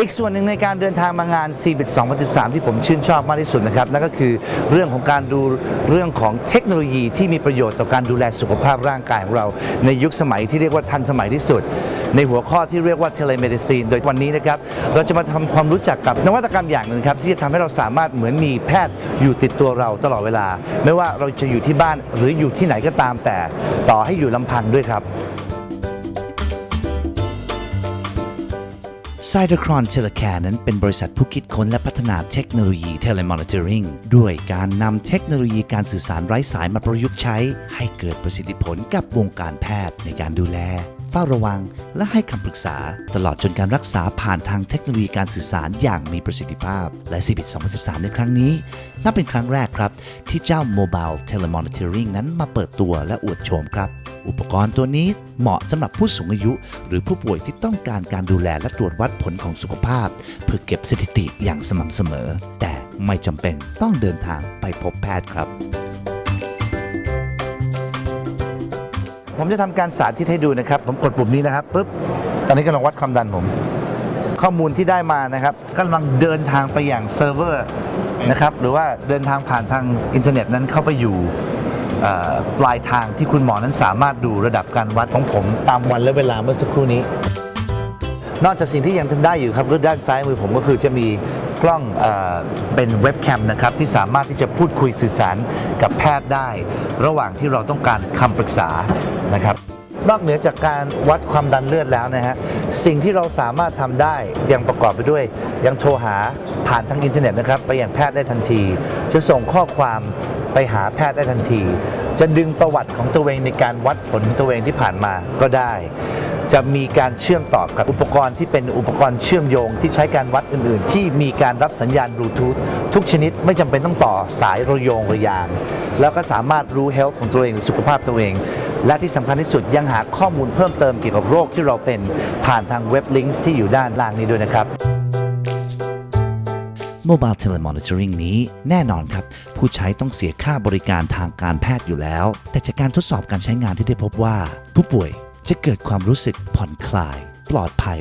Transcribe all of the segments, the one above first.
อีกส่วนหนึ่งในการเดินทางมางาน c b i t 2013 ที่ผมชื่นชอบมากที่สุดนะครับนั่นก็คือเรื่องของการดูเรื่องของเทคโนโลยีที่มีประโยชน์ต่อการดูแลสุขภาพร่างกายของเรา ในยุคสมัยที่เรียกว่าทันสมัยที่สุด ในหัวข้อที่เรียกว่า telemedicine โดยวันนี้นะครับเราจะมาทำความรู้จักกับนวัตกรรมอย่างหนึ่งครับที่จะทำให้เราสามารถเหมือนมีแพทย์อยู่ติดตัวเราตลอดเวลา ไม่ว่าเราจะอยู่ที่บ้านหรืออยู่ที่ไหนก็ตามแต่ ต่อให้อยู่ลำพังด้วยครับ ไซเดอร์ครอนเทเลแคร์นั้นเป็นบริษัทผู้คิดค้นและพัฒนาเทคโนโลยีเทเลมอนิเตอริงด้วยการนำเทคโนโลยีการสื่อสารไร้สายมาประยุกต์ใช้ ให้เกิดประสิทธิผลกับวงการแพทย์ในการดูแล ฝ้าระวัง และให้คำปรึกษา ตลอดจนการรักษาผ่านทางเทคโนโลยีการสื่อสารอย่างมีประสิทธิภาพ และซีบิต2013 ในครั้งนี้ นับเป็นครั้งแรกครับ ที่เจ้า Mobile Telemonitoring นั้นมาเปิดตัวและอวดโฉมครับ อุปกรณ์ตัวนี้เหมาะสำหรับผู้สูงอายุ หรือผู้ป่วยที่ต้องการการดูแลและตรวจวัดผลของสุขภาพ เพื่อเก็บสถิติอย่างสม่ำเสมอ แต่ไม่จำเป็นต้องเดินทางไปพบแพทย์ครับ ผมจะทำการสาธิตให้ดูนะครับ ผมกดปุ่มนี้นะครับปุ๊บตอนนี้กำลังวัดความดันผม ข้อมูลที่ได้มานะครับกำลังเดินทางไปอย่างเซิร์ฟเวอร์นะครับหรือว่าเดินทางผ่านทางอินเทอร์เน็ตนั้นเข้าไปอยู่ปลายทางที่คุณหมอนั้นสามารถดูระดับการวัดของผมตามวันและเวลาเมื่อสักครู่นี้ นอกจากสิ่งที่ยังทำได้อยู่ครับด้านซ้ายมือผมก็คือจะมี กล้องเออเป็นเว็บแคมนะครับที่สามารถที่จะพูดคุยสื่อสารกับแพทย์ได้ ระหว่างที่เราต้องการคำปรึกษานะครับ นอกเหนือจากการวัดความดันเลือดแล้วนะฮะสิ่งที่เราสามารถทำได้ยังประกอบไปด้วย ยังโทรหาผ่านทางอินเทอร์เน็ตนะครับ ไปยังแพทย์ได้ทันที จะส่งข้อความ ไปหาแพทย์ได้ทันที จะดึงประวัติของตัวเองในการวัดผลตัวเองที่ผ่านมาก็ได้ จะมีการเชื่อมต่อกับอุปกรณ์ที่เป็นอุปกรณ์เชื่อมโยงที่ใช้การวัดอื่น ๆ ที่มีการรับสัญญาณบลูทูธทุกชนิดไม่จำเป็นต้องต่อสายระโยงระยาง แล้วก็สามารถรู้ health ของตัวเองสุขภาพตัวเองและที่สำคัญที่สุดยังหาข้อมูลเพิ่มเติมเกี่ยวกับโรคที่เราเป็นผ่านทางเว็บลิงก์ที่อยู่ด้านล่างนี้ด้วยนะครับ Mobile Telemonitoring นี้แน่นอนครับ ผู้ใช้ต้องเสียค่าบริการทางการแพทย์อยู่แล้ว แต่จากการทดสอบการใช้งานที่ได้พบว่า ผู้ป่วยจะเกิดความรู้สึกผ่อนคลาย ปลอดภัย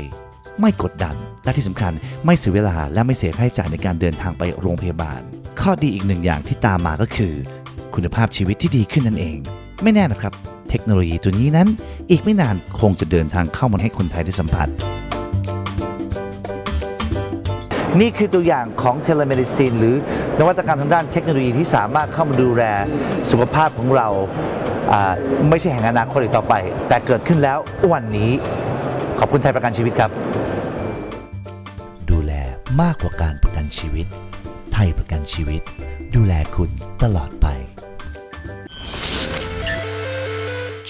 ไม่กดดัน และที่สำคัญไม่เสียเวลาและไม่เสียค่าใช้จ่ายในการเดินทางไปโรงพยาบาล ข้อดีอีกหนึ่งอย่างที่ตามมาก็คือ คุณภาพชีวิตที่ดีขึ้นนั่นเอง ไม่แน่นะครับ เทคโนโลยีตัวนี้นั้น อีกไม่นานคงจะเดินทางเข้ามาให้คนไทยได้สัมผัส นี่คือตัวอย่างของเทเลเมดิซินหรือนวัตกรรมทางด้านเทคโนโลยีที่สามารถเข้ามาดูแลสุขภาพของเราไม่ใช่แห่งอนาคตอีกต่อไป แต่เกิดขึ้นแล้ววันนี้ ขอบคุณไทยประกันชีวิตครับ ดูแลมากกว่าการประกันชีวิต ไทยประกันชีวิต ดูแลคุณตลอดไป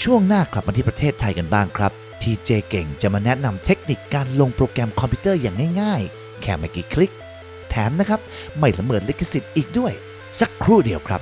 ช่วงหน้ากลับมาที่ประเทศไทยกันบ้างครับ ที่เจเก่งจะมาแนะนำเทคนิคการลงโปรแกรมคอมพิวเตอร์อย่างง่ายๆ แค่ไม่กี่คลิก แถมนะครับ ไม่ละเมิดลิขสิทธิ์อีกด้วย สักครู่เดียวครับ